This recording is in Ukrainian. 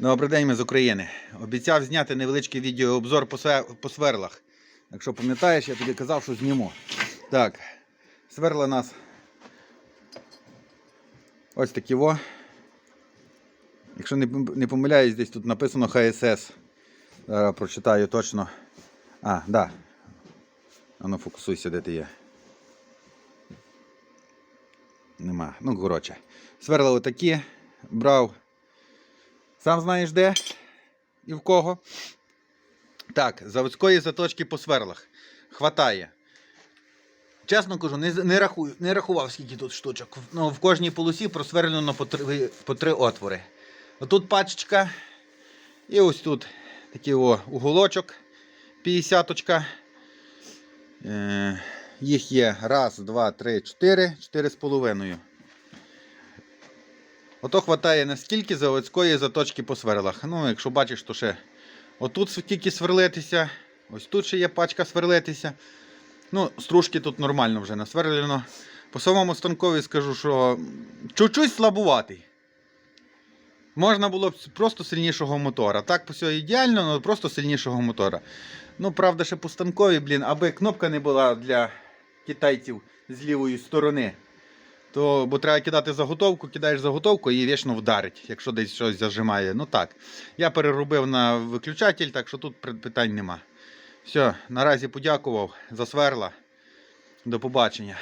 Добрий день, ми з України. Обіцяв зняти невеличкий відеообзор по, сверлах. Якщо пам'ятаєш, я тобі казав, що зніму. Так, сверла нас ось такі во. Якщо не, помиляюсь, десь тут написано ХСС. Зараз прочитаю точно. А, да. Ану, фокусуйся, де ти є. Нема. Ну, коротше. Сверла отакі. Брав. Сам знаєш де і в кого. Так, заводської заточки по сверлах. Хватає. Чесно кажу, не, не, рахую, не рахував, скільки тут штучок. Ну, в кожній полосі просверлено по три, по три отвори. Отут пачечка. І ось тут такий о, уголочок 50 Е, їх є раз, два, три, чотири, чотири з половиною. Ото хватає наскільки заводської заточки по сверлах. Ну, якщо бачиш, то ще отут тільки сверлитися, ось тут ще є пачка сверлитися. Ну, стружки тут нормально вже насверлено. По самому станкові скажу, що чуть-чуть слабуватий. Можна було б просто сильнішого мотора. Так, всього ідеально, але просто сильнішого мотора. Ну, правда, ще по станкові, блін, аби кнопка не була для китайців з лівої сторони. То, бо треба кидати заготовку, кидаєш заготовку і вічно вдарить, якщо десь щось зажимає. Ну так. Я переробив на виключатель, так що тут питань нема. Все, наразі подякував за сверла. До побачення.